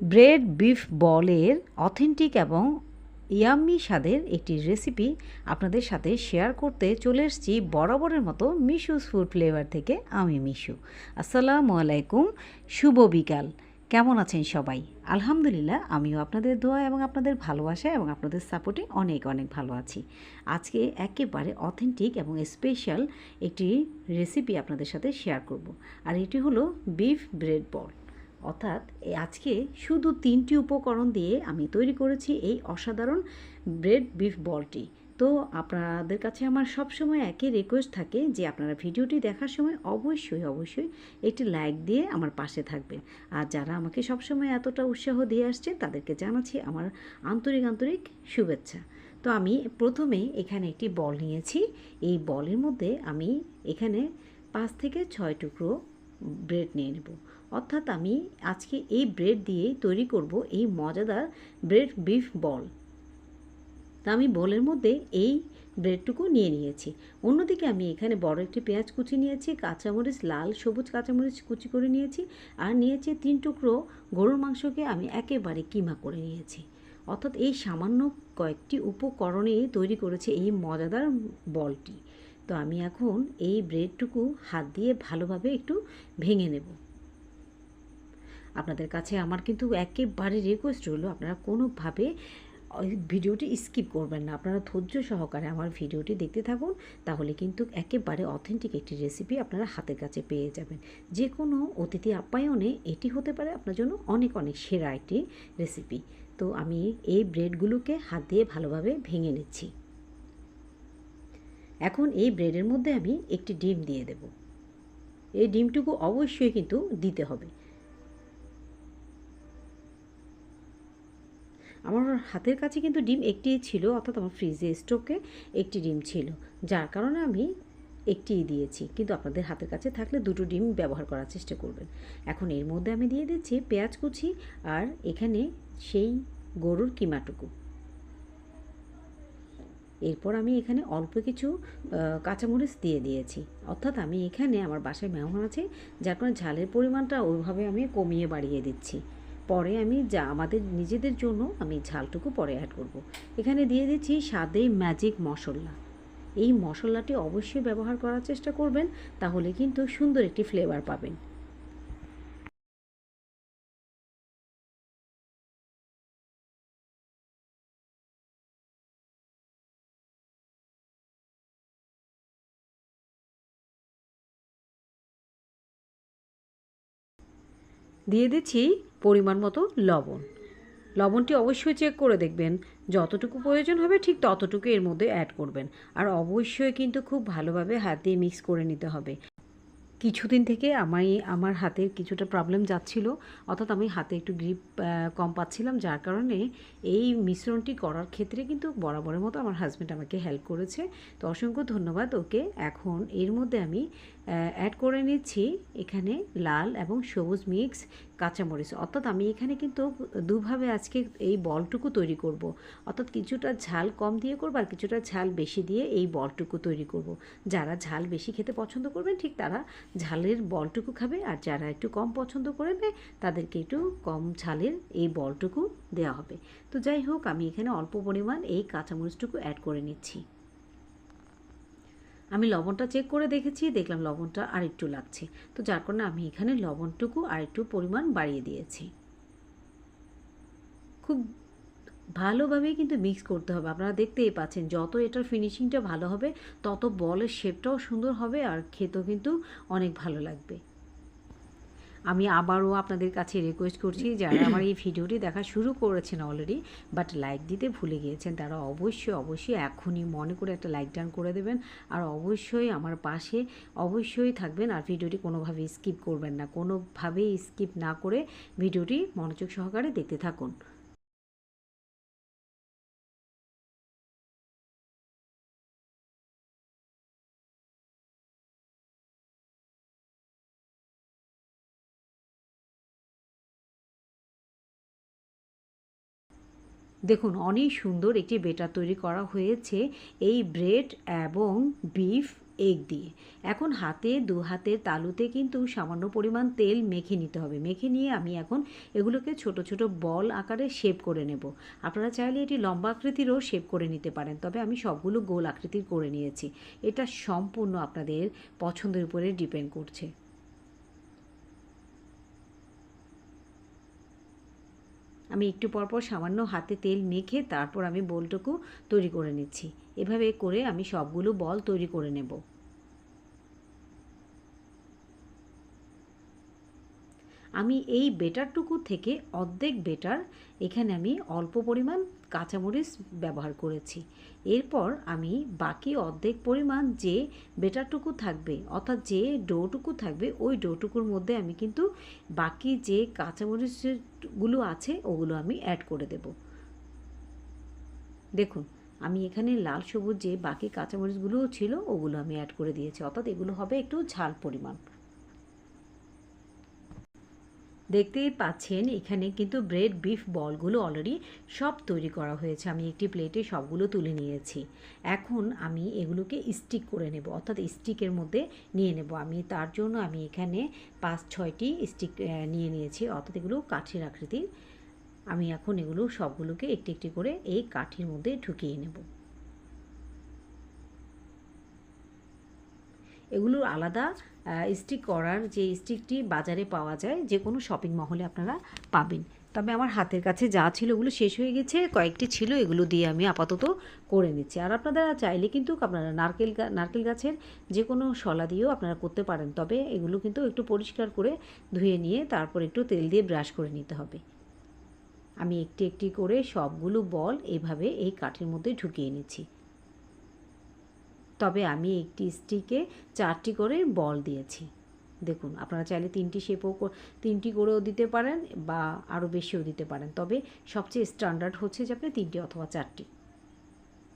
Bread beef বলের authentic এবং yummy স্বাদের একটি রেসিপি আপনাদের সাথে শেয়ার করতে চলে এসেছি বরাবরের মতো মিশুস ফুড ফ্লেভার থেকে আমি মিশু। আসসালামু আলাইকুম, শুভ বিকাল। কেমন আছেন সবাই? আলহামদুলিল্লাহ, আমিও আপনাদের দোয়া এবং আপনাদের ভালোবাসা এবং আপনাদের সাপোর্টে অনেক অনেক ভালো আছি। আজকে একেবারে অথেন্টিক এবং স্পেশাল একটি রেসিপি আপনাদের সাথে শেয়ার করব, আর এটি হলো বিফ ব্রেড বল। অর্থাৎ আজকে শুধু তিনটি উপকরণ দিয়ে আমি তৈরি করেছি এই অসাধারণ ব্রেড বিফ বলটি। তো আপনাদের কাছে আমার সবসময় একই রিকোয়েস্ট থাকে যে আপনারা ভিডিওটি দেখার সময় অবশ্যই অবশ্যই একটি লাইক দিয়ে আমার পাশে থাকবেন। আর যারা আমাকে সবসময় এতটা উৎসাহ দিয়ে আসছে, তাদেরকে জানাচ্ছি আমার আন্তরিক আন্তরিক শুভেচ্ছা। তো আমি প্রথমে এখানে একটি বল নিয়েছি। এই বলের মধ্যে আমি এখানে পাঁচ থেকে ছয় টুকরো ব্রেড নিয়ে নেব। অর্থাৎ আমি আজকে এই ব্রেড দিয়েই তৈরি করব এই মজাদার ব্রেড বিফ বল। তা আমি বলের মধ্যে এই ব্রেডটুকু নিয়ে নিয়েছি। অন্যদিকে আমি এখানে বড় একটি পেঁয়াজ কুচি নিয়েছি, কাঁচামরিচ, লাল সবুজ কাঁচামরিচ কুচি করে নিয়েছি আর নিয়েছি তিন টুকরো গরুর মাংসকে আমি একেবারে কিমা করে নিয়েছি। অর্থাৎ এই সামান্য কয়েকটি উপকরণে তৈরি করেছে এই মজাদার বলটি। তো আমি এখন এই ব্রেডটুকু হাত দিয়ে ভালোভাবে একটু ভেঙে নেব। আপনাদের কাছে আমার কিন্তু একেবারে রিকোয়েস্ট রইল। আপনারা কোনোভাবে ভিডিওটি স্কিপ করবেন না। আপনারা ধৈর্য সহকারে আমার ভিডিওটি দেখতে থাকুন, তাহলে কিন্তু একেবারে অথেন্টিক একটি রেসিপি আপনারা হাতের কাছে পেয়ে যাবেন। যে কোনো অতিথি আপ্যায়নে এটি হতে পারে আপনার জন্য অনেক অনেক সেরা একটি রেসিপি তো আমি এই ব্রেডগুলোকে হাত দিয়ে ভালোভাবে ভেঙে নিচ্ছি। এখন এই ব্রেডের মধ্যে আমি একটি ডিম দিয়ে দেব। এই ডিমটুকু অবশ্যই কিন্তু দিতে হবে। আমার হাতের কাছে কিন্তু ডিম একটি ছিল, অর্থাৎ আমার ফ্রিজে স্টোকে একটি ডিম ছিল। যার কারণে আমি একটিই দিয়েছি। কিন্তু আপনাদের হাতের কাছে থাকলে দুটো ডিম ব্যবহার করার চেষ্টা করবেন। এখন এর মধ্যে আমি দিয়ে দিচ্ছি পেঁয়াজ কুচি আর এখানে সেই গরুর কিমাটুকু। এরপর আমি এখানে অল্প কিছু কাঁচামরিচ দিয়ে দিয়েছি। অর্থাৎ আমি এখানে আমার বাসায় মেহমান আছে, যার কারণে ঝালের পরিমাণটা ওইভাবে আমি কমিয়ে বাড়িয়ে দিচ্ছি। পরে আমি যা, আমাদের নিজেদের জন্য আমি ঝালটুকু পরে অ্যাড করব। এখানে দিয়ে দিচ্ছি স্বাদে ম্যাজিক মশলা এই মশলাটি অবশ্যই ব্যবহার করার চেষ্টা করবেন, তাহলে কিন্তু সুন্দর একটি ফ্লেভার পাবেন দিয়ে দিচ্ছি পরিমাণ মতো লবণ। লবণটি অবশ্যই চেক করে দেখবেন। যতটুকু প্রয়োজন হবে ঠিক ততটুকু এর মধ্যে অ্যাড করবেন। আর অবশ্যই কিন্তু খুব ভালোভাবে হাত দিয়ে মিক্স করে নিতে হবে। কিছুদিন থেকে আমি আমার হাতের কিছুটা প্রবলেম যাচ্ছিল অর্থাৎ আমি হাতে একটু গ্রিপ কম পাচ্ছিলাম, যার কারণে এই মিশ্রণটি করার ক্ষেত্রে কিন্তু বরাবরের মতো আমার হাজব্যান্ড আমাকে হেল্প করেছে তো অসংখ্য ধন্যবাদ ওকে এখন এর মধ্যে আমি অ্যাড করে নিচ্ছি এখানে লাল এবং সবুজ মিক্স কাঁচামরিচ অর্থাৎ আমি এখানে কিন্তু দুভাবে আজকে এই বলটুকু তৈরি করব। অর্থাৎ কিছুটা ঝাল কম দিয়ে করব আর কিছুটা ঝাল বেশি দিয়ে এই বলটুকু তৈরি করব। যারা ঝাল বেশি খেতে পছন্দ করবেন, ঠিক তারা ঝালের বলটুকু খাবে আর যারা একটু কম পছন্দ করবে, তাদেরকে একটু কম ঝালের এই বলটুকু দেওয়া হবে। তো যাই হোক, আমি এখানে অল্প পরিমাণ এই কাঁচামরিচটুকু অ্যাড করে নিচ্ছি। আমি লবণটা চেক করে দেখেছি, দেখলাম লবণটা আর একটু লাগছে। তো যার কারণে আমি এখানে লবণটুকু আর একটু পরিমাণ বাড়িয়ে দিয়েছি। খুব ভালোভাবেই কিন্তু মিক্স করতে হবে। আপনারা দেখতেই পাচ্ছেন, যত এটার ফিনিশিংটা ভালো হবে, তত বলের শেপটাও সুন্দর হবে আর খেতেও কিন্তু অনেক ভালো লাগবে। আমি আবারও আপনাদের কাছে রিকোয়েস্ট করছি, যারা আমার এই ভিডিওটি দেখা শুরু করেছেন অলরেডি বাট লাইক দিতে ভুলে গিয়েছেন, তারা অবশ্যই অবশ্যই এখনই মনে করে একটা লাইক ডান করে দেবেন আর অবশ্যই আমার পাশে অবশ্যই থাকবেন আর ভিডিওটি কোনোভাবে স্কিপ করবেন না। কোনোভাবেই স্কিপ না করে ভিডিওটি মনোযোগ সহকারে দেখতে থাকুন। দেখুন, অনেক সুন্দর একটি বেটার তৈরি করা হয়েছে এই ব্রেড এবং বিফ এগ দিয়ে। এখন হাতে, দু হাতের তালুতে কিন্তু সামান্য পরিমাণ তেল মেখে নিতে হবে। মেখে নিয়ে আমি এখন এগুলোকে ছোট ছোট বল আকারে শেপ করে নেব। আপনারা চাইলে এটি লম্বা আকৃতিরও শেপ করে নিতে পারেন, তবে আমি সবগুলো গোল আকৃতির করে নিয়েছি। এটা সম্পূর্ণ আপনাদের পছন্দের উপরে ডিপেন্ড করছে। আমি একটু পরপর সামান্য হাতে তেল মেখে তারপর আমি বলটুকু তৈরি করে নিচ্ছি। এভাবে করে আমি সবগুলো বল তৈরি করে নেব। আমি এই বেটারটুকু থেকে অর্ধেক বেটার এখানে আমি অল্প পরিমাণ কাঁচামরিচ ব্যবহার করেছি। এরপর আমি বাকি অর্ধেক পরিমাণ যে বেটারটুকু থাকবে, অর্থাৎ যে ডোটুকু থাকবে, ওই ডোটুকুর মধ্যে আমি কিন্তু বাকি যে কাঁচামরিচগুলো আছে, ওগুলো আমি অ্যাড করে দেব। দেখুন, আমি এখানে লাল সবুজ যে বাকি কাঁচামরিচগুলোও ছিল, ওগুলো আমি অ্যাড করে দিয়েছি, অর্থাৎ এগুলো হবে একটু ঝাল পরিমাণ। দেখতেই পাচ্ছেন, এখানে কিন্তু ব্রেড, বিফ বলগুলো অলরেডি সব তৈরি করা হয়েছে। আমি একটি প্লেটে সবগুলো তুলে নিয়েছি। এখন আমি এগুলোকে স্টিক করে নেব, অর্থাৎ স্টিকের মধ্যে নিয়ে নেব। আমি তার জন্য আমি এখানে পাঁচ, ছয়টি স্টিক নিয়ে নিয়েছি, অর্থাৎ এগুলো কাঠির আকৃতির। আমি এখন এগুলো সবগুলোকে একটি একটি করে এই কাঠির মধ্যে ঢুকিয়ে নেব। এগুলোর আলাদা স্টিক করার যে স্টিকটি বাজারে পাওয়া যায়, যে কোনো শপিং মহলে আপনারা পাবেন। তবে আমার হাতের কাছে যা ছিল ওগুলো শেষ হয়ে গেছে, কয়েকটি ছিল, এগুলো দিয়ে আমি আপাতত করে নিচ্ছি। আর আপনারা চাইলে কিন্তু আপনারা নারকেল নারকেল গাছের যে কোনো শলা দিয়েও আপনারা করতে পারেন, তবে এগুলো কিন্তু একটু পরিষ্কার করে ধুয়ে নিয়ে তারপর একটু তেল দিয়ে ব্রাশ করে নিতে হবে। আমি একটি একটি করে সবগুলো বল এভাবে এই কাঠের মধ্যে ঢুকিয়ে নিচ্ছি। তবে আমি একটি স্টিকে চারটি করে বল দিয়েছি। দেখুন, আপনারা চাইলে তিনটি শেপও তিনটি করেও দিতে পারেন বা আরও বেশিও দিতে পারেন। তবে সবচেয়ে স্ট্যান্ডার্ড হচ্ছে যে আপনি তিনটি অথবা চারটি।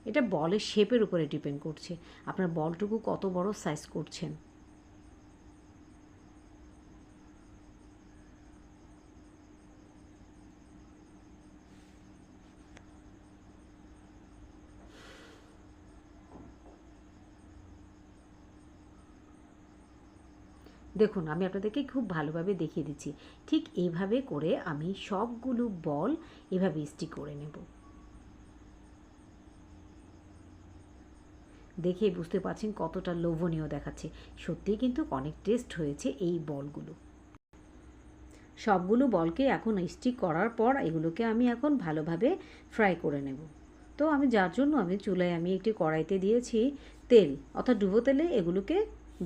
এটা বলের শেপের উপরে ডিপেন্ড করছে। আপনার বলটুকু কত বড় সাইজ করছেন? দেখুন, আমি আপনাদেরকে খুব ভালোভাবে দেখিয়ে দিচ্ছি। ঠিক এইভাবে করে আমি সবগুলো বল এভাবে স্টিক করে নেব। দেখে বুঝতে পারছেন কতটা লোভনীয় দেখাচ্ছে। সত্যিই কিন্তু অনেক টেস্ট হয়েছে এই বলগুলো। সবগুলো বলকে এখন স্টিক করার পর এগুলোকে আমি এখন ভালোভাবে ফ্রাই করে নেব। তো আমি যার জন্য আমি চুলায় আমি একটি কড়াইতে দিয়েছি তেল, অর্থাৎ ডুবো তেলে এগুলোকে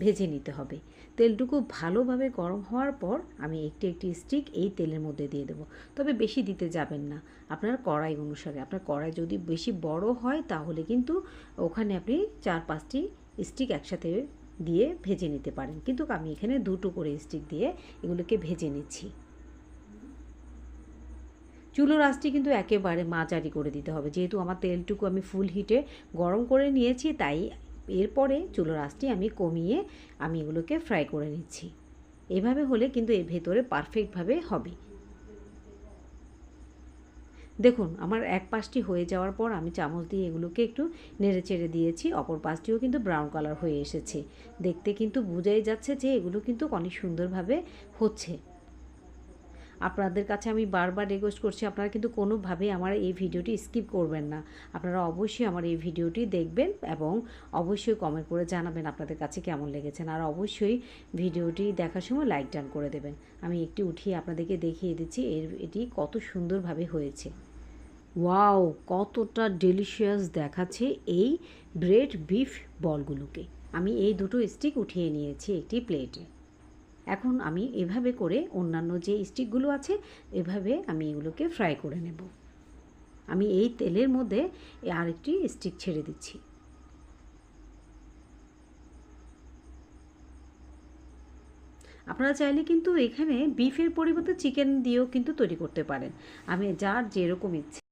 ভেজে নিতে হবে। তেলটুকু ভালোভাবে গরম হওয়ার পর আমি একটি একটি স্টিক এই তেলের মধ্যে দিয়ে দেবো। তবে বেশি দিতে যাবেন না। আপনার কড়াই অনুসারে। আপনার কড়াই যদি বেশি বড় হয় তাহলে কিন্তু ওখানে আপনি চার পাঁচটি স্টিক একসাথে দিয়ে ভেজে নিতে পারেন। কিন্তু আমি এখানে দুটো করে স্টিক দিয়ে এগুলোকে ভেজে নিচ্ছি। চুলো রাসটি কিন্তু একেবারে মাঝারি করে দিতে হবে। যেহেতু আমার তেলটুকু আমি ফুল হিটে গরম করে নিয়েছি, তাই এরপরে চুলোর আঁচটি আমি কমিয়ে আমি এগুলোকে ফ্রাই করে নিচ্ছি। এভাবে হলে কিন্তু এর ভেতরে পারফেক্টভাবে হবে। দেখুন, আমার এক পাশটি হয়ে যাওয়ার পর আমি চামচ দিয়ে এগুলোকে একটু নেড়ে চেড়ে দিয়েছি। অপর পাশটিও কিন্তু ব্রাউন কালার হয়ে এসেছে। দেখতে কিন্তু বোঝাই যাচ্ছে যে এগুলো কিন্তু অনেক সুন্দরভাবে হচ্ছে। আপনাদের কাছে আমি বারবার রিকোয়েস্ট করছি, আপনারা কিন্তু কোনোভাবেই আমার এই ভিডিওটি স্কিপ করবেন না। আপনারা অবশ্যই আমার এই ভিডিওটি দেখবেন এবং অবশ্যই কমেন্ট করে জানাবেন আপনাদের কাছে কেমন লেগেছেন আর অবশ্যই ভিডিওটি দেখার সময় লাইক ডান করে দেবেন। আমি একটি উঠিয়ে আপনাদেরকে দেখিয়ে দিচ্ছি, এর, এটি কত সুন্দরভাবে হয়েছে। ওয়াও কতটা ডেলিশিয়াস দেখাচ্ছে এই ব্রেড বিফ বলগুলোকে আমি এই দুটো স্টিক উঠিয়ে নিয়েছি একটি প্লেটে এখন আমি এভাবে করে অন্যান্য যে স্টিকগুলো আছে, এভাবে আমি এগুলোকে ফ্রাই করে নেব। আমি এই তেলের মধ্যে আরেকটি স্টিক ছেড়ে দিচ্ছি। আপনারা চাইলে কিন্তু এখানে বিফের পরিবর্তে চিকেন দিয়েও কিন্তু তৈরি করতে পারেন। আমি যার যেরকম ইচ্ছে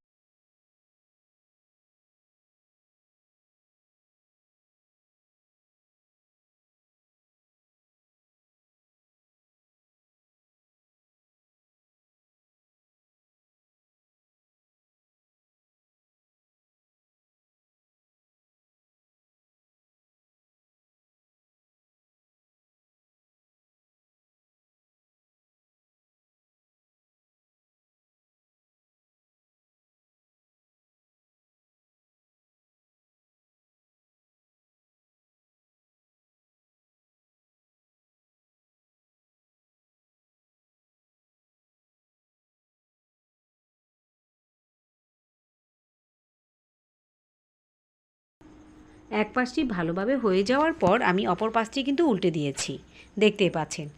এক পাশটি ভালোভাবে হয়ে যাওয়ার পর আমি অপর পাশটি কিন্তু উল্টে দিয়েছি। দেখতে পাচ্ছেন।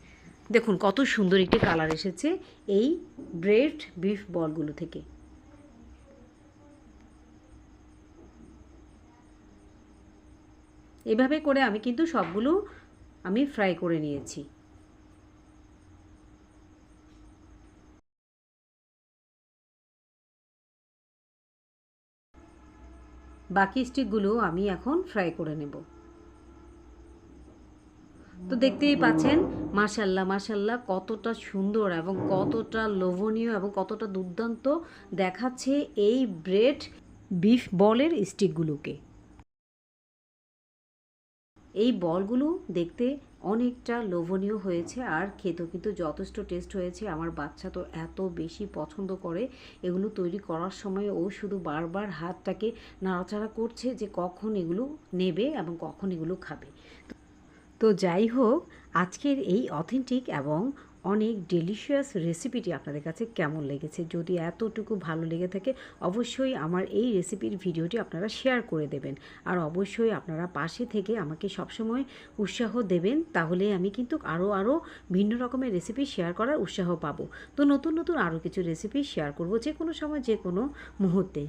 দেখুন কত সুন্দর একটি কালার এসেছে এই ব্রেড বিফ বলগুলো থেকে। এভাবে করে আমি কিন্তু সবগুলো আমি ফ্রাই করে নিয়েছি। বাকি স্টিকগুলো আমি এখন ফ্রাই করে নেব। তো দেখতেই পাচ্ছেন, মাশাল্লাহ মাশাল্লাহ, কতটা সুন্দর এবং কতটা লোভনীয় এবং কতটা দুর্দান্ত দেখাচ্ছে এই ব্রেড বিফ বলের স্টিকগুলোকে। এই বলগুলো দেখতে অনেকটা লোভনীয় হয়েছে আর খেতেও কিন্তু যথেষ্ট টেস্ট হয়েছে। আমার বাচ্চা তো এত বেশি পছন্দ করে, এগুলো তৈরি করার সময় ও শুধু বারবার হাতটাকে নাড়াচাড়া করছে যে কখন এগুলো নেবে এবং কখন এগুলো খাবে। তো যাই হোক, আজকের এই অথেন্টিক এবং অনেক ডেলিশিয়াস রেসিপিটি আপনাদের কাছে কেমন লেগেছে? যদি এতটুকু ভালো লেগে থাকে, অবশ্যই আমার এই রেসিপির ভিডিওটি আপনারা শেয়ার করে দেবেন। আর অবশ্যই আপনারা পাশে থেকে আমাকে সবসময় উৎসাহ দেবেন, তাহলে আমি কিন্তু আরও আরও ভিন্ন রকমের রেসিপি শেয়ার করার উৎসাহ পাবো। তো নতুন নতুন আরও কিছু রেসিপি শেয়ার করব যে কোনো সময় যে কোনো মুহূর্তে।